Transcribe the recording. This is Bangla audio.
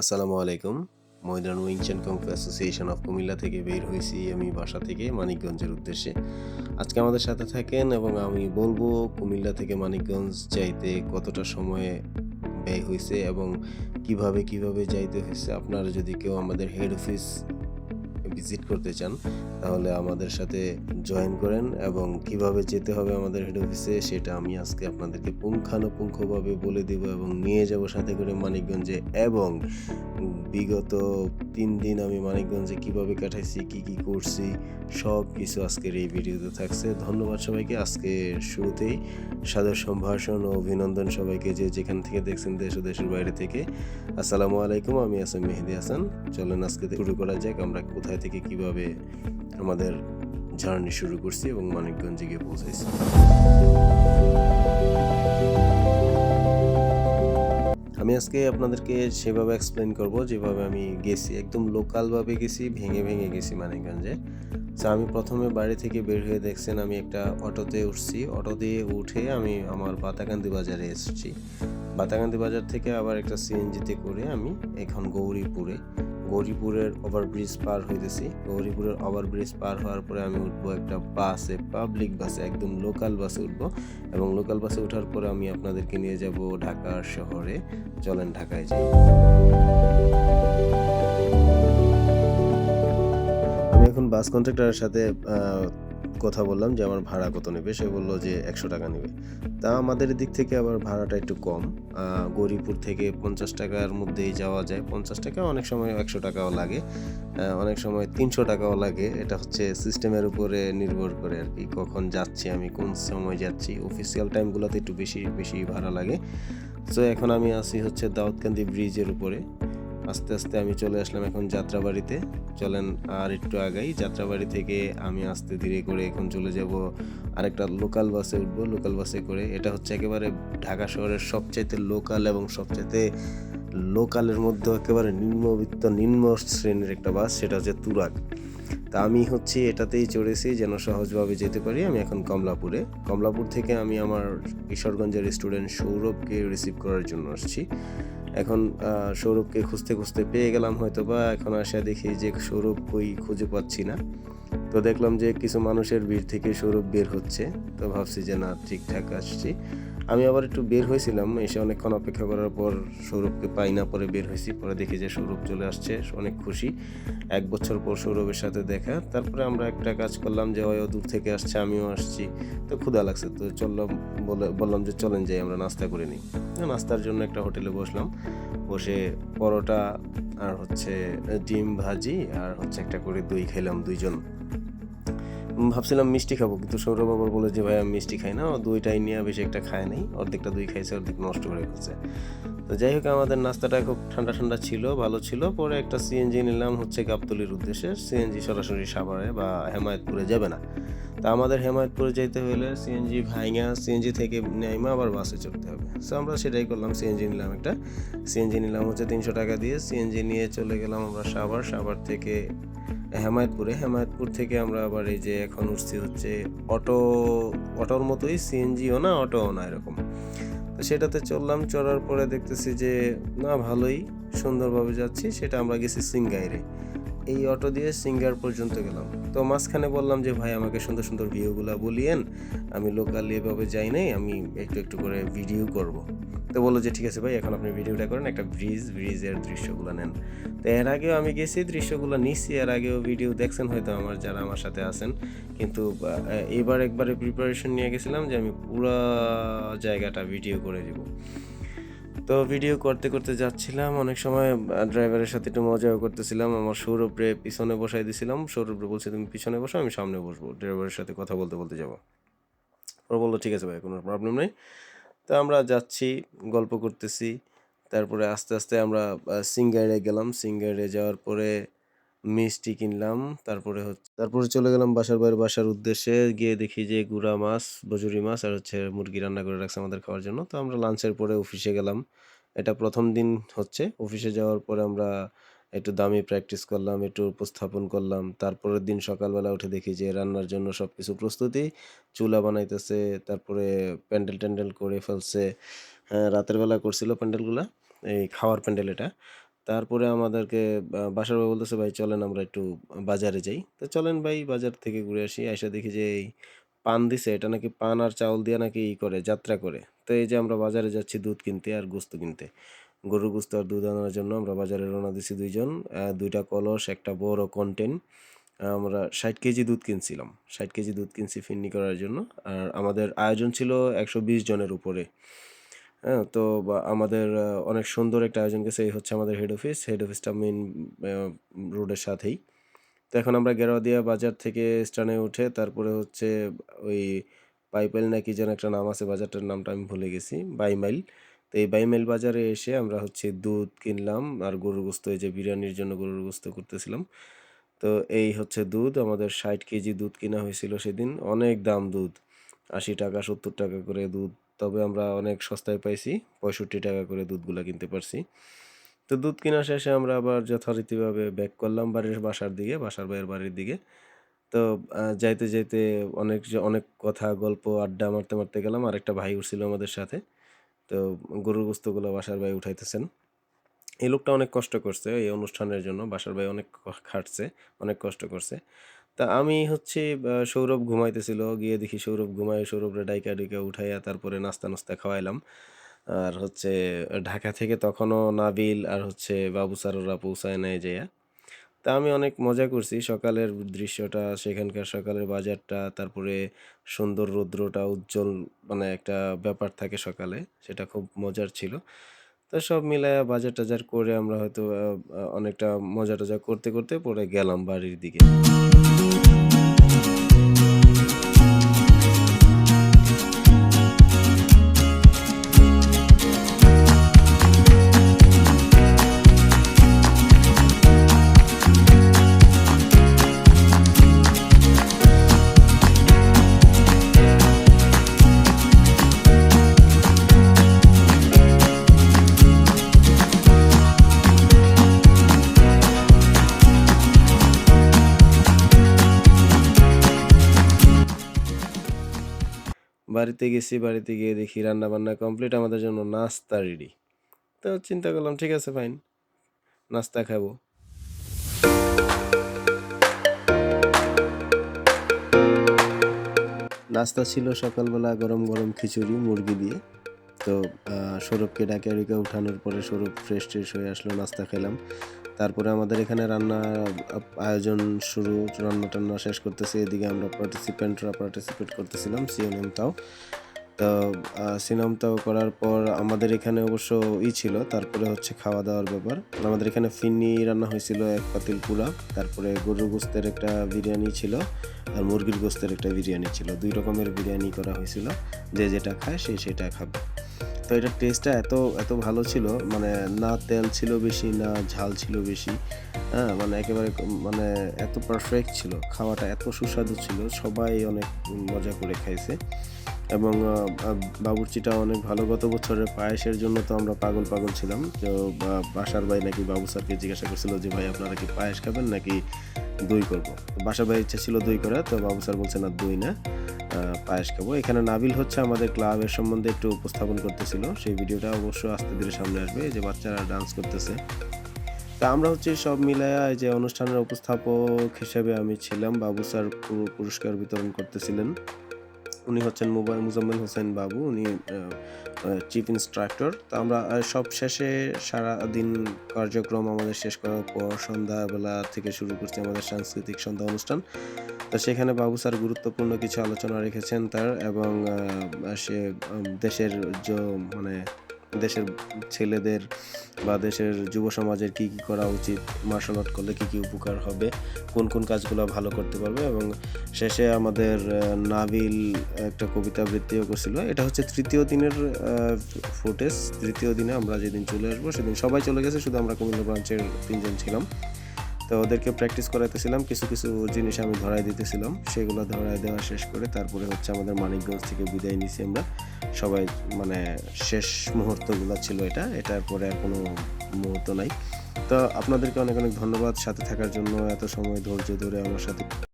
আসসালামু আলাইকুম। ময়দান wing and kung fu association of Comilla থেকে বের হয়েছি আমি বাসা থেকে মানিকগঞ্জের উদ্দেশ্যে। আজকে আমাদের সাথে থাকেন এবং আমি বলব কুমিল্লা থেকে মানিকগঞ্জ যাইতে কতটা সময়ে ব্যয় হয়েছে এবং কীভাবে কীভাবে যাইতে হয়েছে। আপনারা যদি কেউ আমাদের হেড অফিস ভিজিট করতে চান, তাহলে আমাদের সাথে জয়েন করেন এবং কীভাবে যেতে হবে আমাদের হেড অফিসে সেটা আমি আজকে আপনাদেরকে পুঙ্খানুপুঙ্খভাবে বলে দেব এবং নিয়ে যাব সাথে করে মানিকগঞ্জে এবং বিগত তিন দিন আমি মানিকগঞ্জে কীভাবে কাটাইছি, কি কি করছি, সব কিছু আজকের এই ভিডিওতে থাকছে। ধন্যবাদ সবাইকে আজকে শুরুতেই। সাদর সম্ভাষণ ও অভিনন্দন সবাইকে যে যেখান থেকে দেখছেন দেশ ও দেশের বাইরে থেকে। আসসালামু আলাইকুম, আমি আসাম মেহেদি হাসান। চলেন আজকে শুরু করা যাক, আমরা কোথায় থেকে কীভাবে আমাদের জার্নি শুরু করছি এবং মানিকগঞ্জে গিয়ে পৌঁছাইছি। আমি আজকে আপনাদেরকে সেভাবে এক্সপ্লেন করব, যেভাবে আমি গেছি। একদম লোকালভাবে গেছি, ভেঙে ভেঙে গেছি মানিকগঞ্জে। তো আমি প্রথমে বাড়ি থেকে বের হয়ে দেখছেন, আমি একটা অটোতে উঠছি। অটো দিয়ে উঠে আমি আমার বাতাকান্দি বাজারে এসেছি। বাতাকান্দি বাজার থেকে আবার একটা সিএনজিতে করে আমি এখন গৌরীপুরে। গৌরীপুরের ওভারব্রিজ পার হইতেছি। গৌরীপুরের ওভারব্রিজ পার হওয়ার পরে আমি উঠবো একটা বাসে পাবলিক বাসে, একদম লোকাল বাসে উঠবো। এবং লোকাল বাসে ওঠার পরে আমি আপনাদেরকে নিয়ে যাব ঢাকা শহরে। চলেন ঢাকায় যাই। আমি এখন বাস কন্ট্রাক্টরের সাথে কথা বললাম যে আমার ভাড়া কত নেবে, সে বলল যে একশো টাকা নেবে। তা আমাদের দিক থেকে আবার ভাড়াটা একটু কম। গৌরীপুর থেকে পঞ্চাশ টাকার মধ্যেই যাওয়া যায়। পঞ্চাশ টাকা অনেক সময় একশো টাকাও লাগে। অনেক সময় তিনশো টাকাও লাগে। এটা হচ্ছে সিস্টেমের উপরে নির্ভর করে আর কি, কখন যাচ্ছি আমি, কোন সময় যাচ্ছি। অফিসিয়াল টাইমগুলোতে একটু বেশি বেশি ভাড়া লাগে। তো এখন আমি আছি হচ্ছে দাউদকান্দি ব্রিজের উপরে। আস্তে আস্তে আমি চলে আসলাম এখন যাত্রাবাড়িতে। চলেন আর একটু আগাই। যাত্রাবাড়ি থেকে আমি আস্তে ধীরে করে এখন চলে যাব। আরেকটা লোকাল বাসে উঠবো লোকাল বাসে করে। এটা হচ্ছে একেবারে ঢাকা শহরের সবচাইতে লোকাল এবং সবচাইতে লোকালের মধ্যে একেবারে নিম্নবিত্ত, নিম্ন শ্রেণির একটা বাস সেটা হচ্ছে তুরাগ। তা আমি হচ্ছে এটাতেই চড়েছি যেন সহজভাবে যেতে পারি। আমি এখন কমলাপুরে। কমলাপুর থেকে আমি আমার কিশোরগঞ্জের স্টুডেন্ট সৌরভকে রিসিভ করার জন্য আসছি। এখন সৌরভকে খুঁজতে খুঁজতে পেয়ে গেলাম হয়তো বা এখন আসা দেখি যে সৌরভ কই খুঁজে পাচ্ছি না। তো দেখলাম যে কিছু মানুষের ভিড় থেকে সৌরভ বের হচ্ছে। তো ভাবছি যে না, ঠিকঠাক আসছি। আমি আবার একটু বের হয়েছিলাম, এসে অনেকক্ষণ অপেক্ষা করার পর সৌরভকে পাই না, পরে বের হয়েছি, পরে দেখি যে সৌরভ চলে আসছে, অনেক খুশি। এক বছর পর সৌরভের সাথে দেখা, তারপরে আমরা একটা কাজ করলাম যে, ওই দূর থেকে আসছে, আমিও আসছি। তো ক্ষুধা লাগছে, তো চললাম, বলে, বললাম যে, চলেন যাই, আমরা নাস্তা করে নিই। নাস্তার জন্য একটা হোটেলে বসলাম, বসে পরোটা আর হচ্ছে ডিম ভাজি আর হচ্ছে একটা করে দই খেলাম দুইজন। ভাবছিলাম মিষ্টি খাব, কিন্তু সৌরভ আবার বলে যে ভাই আমি মিষ্টি খাই না, ও দইটাই নিয়ে বেশি একটা খায় নাই, অর্ধেকটা দুই খাইছে, অর্ধেক নষ্ট করে ফেলছে। তো যাই হোক, আমাদের নাস্তাটা খুব ঠান্ডা ঠান্ডা ছিল, ভালো ছিল। পরে একটা সিএনজি নিলাম, হচ্ছে গাবতলির উদ্দেশ্যে। সিএনজি সরাসরি সাভারে বা হেমায়তপুরে যাবে না। তা আমাদের হেমায়তপুরে যেতে হলে সিএনজি ভাইঙা সিএনজি থেকে নেইমা আবার বাসে চড়তে হবে। সো আমরা সেটাই করলাম সিএনজি নিলাম একটা। সিএনজি নিলাম হচ্ছে তিনশো টাকা দিয়ে। সিএনজি নিয়ে চলে গেলাম আমরা সাভার। সাভার থেকে হেমায়তপুরে। হেমায়তপুর থেকে আমরা আবার এই যে এখন উঠছি হচ্ছে অটো, অটোর মতোই সিএনজিও না? অটোও না এরকম। তো সেটাতে চললাম, চড়ার পরে দেখতেছি যে না, ভালোই সুন্দরভাবে যাচ্ছি। সেটা আমরা গেছি সিঙ্গাইরে। এই অটো দিয়ে সিঙ্গার পর্যন্ত গেলাম। তো মাঝখানে বললাম যে, ভাই, আমাকে সুন্দর সুন্দর ভিউগুলো বলিয়েন। আমি লোকালি এভাবে যাই নাই, আমি একটু একটু করে ভিডিও করব। তো বলল যে, ঠিক আছে ভাই, এখন আপনি ভিডিওটা করেন, একটা ব্রিজ, ব্রিজের দৃশ্যগুলো নেন। তো এর আগেও আমি গেছি, দৃশ্যগুলো নিচ্ছি এর আগেও ভিডিও দেখছেন হয়তো আমার, যারা আমার সাথে আছেন। কিন্তু এবার একবারে প্রিপারেশন নিয়ে গেছিলাম যে আমি পুরো জায়গাটা ভিডিও করে দিব। তো ভিডিও করতে করতে যাচ্ছিলাম, অনেক সময় ড্রাইভারের সাথে একটু মজাও করতেছিলাম। আমার সৌরভরে পিছনে বসাই দিছিলাম। সৌরভরে বলছে, তুমি পিছনে বসো, আমি সামনে বসবো। ড্রাইভারের সাথে কথা বলতে বলতে যাব। ও বলল, ঠিক আছে ভাই, কোনো প্রবলেম নেই। তো আমরা যাচ্ছি, গল্প করতেছি। তারপরে আস্তে আস্তে আমরা সিঙ্গারে গেলাম। সিঙ্গারে যাওয়ার পরে মিষ্টি কিনলাম। তারপরে হচ্ছে তারপরে চলে গেলাম বাসার বাইরে। বাসার উদ্দেশ্যে গিয়ে দেখি যে গুড়া মাছ, বজুরি মাছ আর হচ্ছে মুরগি রান্না করে রাখছে আমাদের খাওয়ার জন্য। তো আমরা লাঞ্চের পরে অফিসে গেলাম। এটা প্রথম দিন হচ্ছে। অফিসে যাওয়ার পরে আমরা একটু দামি প্র্যাকটিস করলাম একটু উপস্থাপন করলাম তারপরের দিন সকালবেলা উঠে দেখি যে রান্নার জন্য সব কিছু প্রস্তুতি চুলা বানাইতেছে তারপরে প্যান্ডেল ট্যান্ডেল করে ফেলছে হ্যাঁ রাতের বেলা করছিল প্যান্ডেলগুলা এই খাওয়ার প্যান্ডেল এটা তারপরে আমাদেরকে বাসার ভাই বলতেছে, "ভাই চলেন আমরা একটু বাজারে যাই।" তো চলেন ভাই বাজার থেকে ঘুরে আসি। আইসা দেখি যে এই পান দিছে, এটা নাকি পান আর চাউল দিয়ে নাকি ই করে, যাত্রা করে। তো এই যে আমরা বাজারে যাচ্ছি দুধ কিনতে আর গোস্ত কিনতে। গরুর গোস্ত আর দুধ আনার জন্য আমরা বাজারে রওনা দিছি ২ জন। আ ২ টা কলস, একটা বড় কন্টেন আমরা ৬০ কেজি দুধ কিনছিলাম। ৬০ কেজি দুধ কিনছি ফিন্নি করার জন্য। আর আমাদের আয়োজন ছিল ১২০ জনের উপরে। হ্যাঁ? তো আমাদের অনেক সুন্দর একটা আয়োজন গেছে। এই হচ্ছে আমাদের হেড অফিস। হেড অফিসটা মেইন আ রোডের সাথেই। তো এখন আমরা গেরুয়াদিয়া বাজার থেকে স্ট্যান্ডে উঠে তারপরে হচ্ছে ওই পাইপেল নাকি যেন একটা নাম আছে বাজারটার নামটা আমি ভুলে গেছি। বাইমাইল। তো এই বাইমেল বাজারে এসে আমরা হচ্ছে দুধ কিনলাম আর গরুর গোস্ত এই যে বিরিয়ানির জন্য গরুর গোস্ত করতেছিলাম। তো এই হচ্ছে দুধ। আমাদের ৬০ কেজি দুধ কিনা হয়েছিল সেদিন। অনেক দাম দুধ। ৳৮০, ৳৭০ করে দুধ। তবে আমরা অনেক সস্তায় পাইছি। ৳৬৫ করে দুধগুলা কিনতে পারছি। তো দুধ কিনা শেষে আমরা আবার যথারীতিভাবে ব্যাক করলাম বাড়ির বাসার দিকে, বাসার ভাইয়ের বাড়ির দিকে। তো যাইতে, যাইতে অনেক অনেক কথা, গল্প, আড্ডা মারতে, মারতে গেলাম। আর একটা ভাই উঠছিল আমাদের সাথে। তো গরুর গোস্তগুলা বাসার ভাই উঠাইতেছেন। এই লোকটা অনেক কষ্ট করছে এই অনুষ্ঠানের জন্য। বাসার ভাই অনেক খাটছে, অনেক কষ্ট করছে। তা আমি হচ্ছে সৌরভ ঘুমাইতেছিল। গিয়ে দেখি সৌরভ ঘুমায়, সৌরভরা ডাইকা-ডুইকা উঠাইয়া তারপরে নাস্তা নাস্তা খাওয়াইলাম। আর হচ্ছে ঢাকা থেকে তখনও নাবিল আর হচ্ছে বাবু স্যার ওরা পৌঁছায় নাই যাইয়া। তা আমি অনেক মজা করছি। সকালের দৃশ্যটা, সেখানকার সকালের বাজারটা, তারপরে সুন্দর রৌদ্রটা উজ্জ্বল মানে একটা ব্যাপার থাকে সকালে। সেটা খুব মজার ছিল। তো সব মিলায় বাজার-টাজার করে আমরা হয়তো অনেকটা মজা-টজা করতে, করতে পরে গেলাম বাড়ির দিকে। বাড়িতে গেছি, বাড়িতে গিয়ে দেখি রান্না-বান্না কমপ্লিট। আমাদের জন্য নাস্তা রেডি। তো চিন্তা করলাম ঠিক আছে ফাইন। নাস্তা খাব। নাস্তা ছিল সকালবেলা গরম, গরম খিচুড়ি মুরগি দিয়ে। তো সৌরভকে ডাইকা-ডুইকা উঠানোর পরে সৌরভ ফ্রেশ-ট্রেশ হয়ে আসলো, নাস্তা খাইলাম। তারপরে আমাদের এখানে রান্না আয়োজন শুরু, রান্না-টান্না শেষ করতেছি। এদিকে আমরা পার্টিসিপেন্টরা পার্টিসিপেট করতেছিলাম সিনেমটাও। তো আ সিনেমটাও করার পর আমাদের এখানে অবশ্য ই ছিল, তারপরে হচ্ছে খাওয়া-দাওয়ার ব্যাপার। আমাদের এখানে ফিরনি রান্না হয়েছিল এক পাতিল পুরা। তারপরে গরুর গোস্তের একটা বিরিয়ানি ছিল আর মুরগির গোস্তের একটা বিরিয়ানি ছিল। দুই রকমের বিরিয়ানি করা হয়েছিল। যে যেটা খায় সে সেটা খাবে। তো এটার টেস্টটা এত, এত ভালো ছিল মানে না তেল ছিল বেশি, না ঝাল ছিল বেশি। হ্যাঁ? মানে একেবারে মানে এত পারফেক্ট ছিল। খাওয়াটা এত সুস্বাদু ছিল। সবাই অনেক মজা করে খাইছে। এবং আ অনেক ভালো। গত বছরের পায়েসের জন্য তো আমরা পাগল, পাগল ছিলাম। তো বাসার ভাই নাকি বাবু স্যারকে জিজ্ঞাসা করছিল যে, "ভাই আপনারা কি পায়েস খাবেন নাকি দই করব?" বাসা ভাই ইচ্ছা ছিল দই করা। তো বাবু স্যার বলছে, "না দই না, পায়েস খাব।" এখানে নাবিল হচ্ছে আমাদের ক্লাবের সম্বন্ধে একটু উপস্থাপন করতেছিল। সেই ভিডিওটা অবশ্য আস্তে ধীরে সামনে আসবে। যে বাচ্চারা ডান্স করতেছে। তা আমরা হচ্ছে সব মিলায়া যে অনুষ্ঠানের উপস্থাপক হিসেবে আমি ছিলাম। বাবু স্যার পুরস্কার বিতরণ করতেছিলেন। উনি হচ্ছেন মোবাইল মুজাম্মেল হোসেন বাবু। উনি চিফ ইন্সট্রাক্টর। তো আমরা সব শেষে সারাদিন কার্যক্রম আমাদের শেষ করার পর সন্ধ্যাবেলা থেকে শুরু করছি আমাদের সাংস্কৃতিক সন্ধ্যা অনুষ্ঠান। তো সেখানে বাবু স্যার গুরুত্বপূর্ণ কিছু আলোচনা রেখেছেন তার এবং সে দেশের যে মানে দেশের ছেলেদের বা দেশের যুব সমাজের কী, কী করা উচিত, মার্শাল আর্ট করলে কী, কী উপকার হবে, কোন, কোন কাজগুলো ভালো করতে পারবে এবং শেষে আমাদের নাবিল একটা কবিতা আবৃত্তিও করছিল। এটা হচ্ছে তৃতীয় দিনের ফুটেজ। তৃতীয় দিনে আমরা যেদিন চলে আসব সেদিন সবাই চলে গেছে। শুধু আমরা কুমিল্লা ব্রাঞ্চের ৩ জন ছিলাম। তো ওদেরকে প্র্যাকটিস করাইতেছিলাম। কিছু, কিছু জিনিস আমি ধরায় দিতেছিলাম। সেগুলো ধরায় দেওয়া শেষ করে তারপরে হচ্ছে আমাদের মানিকগঞ্জ থেকে বিদায় নিছি আমরা। সবাই মানে শেষ মুহূর্তগুলো ছিল এটা। এটার পরে কোনো মুহূর্ত নাই। তো আপনাদেরকে অনেক, অনেক ধন্যবাদ সাথে থাকার জন্য, এত সময় ধৈর্য ধরে আমার সাথে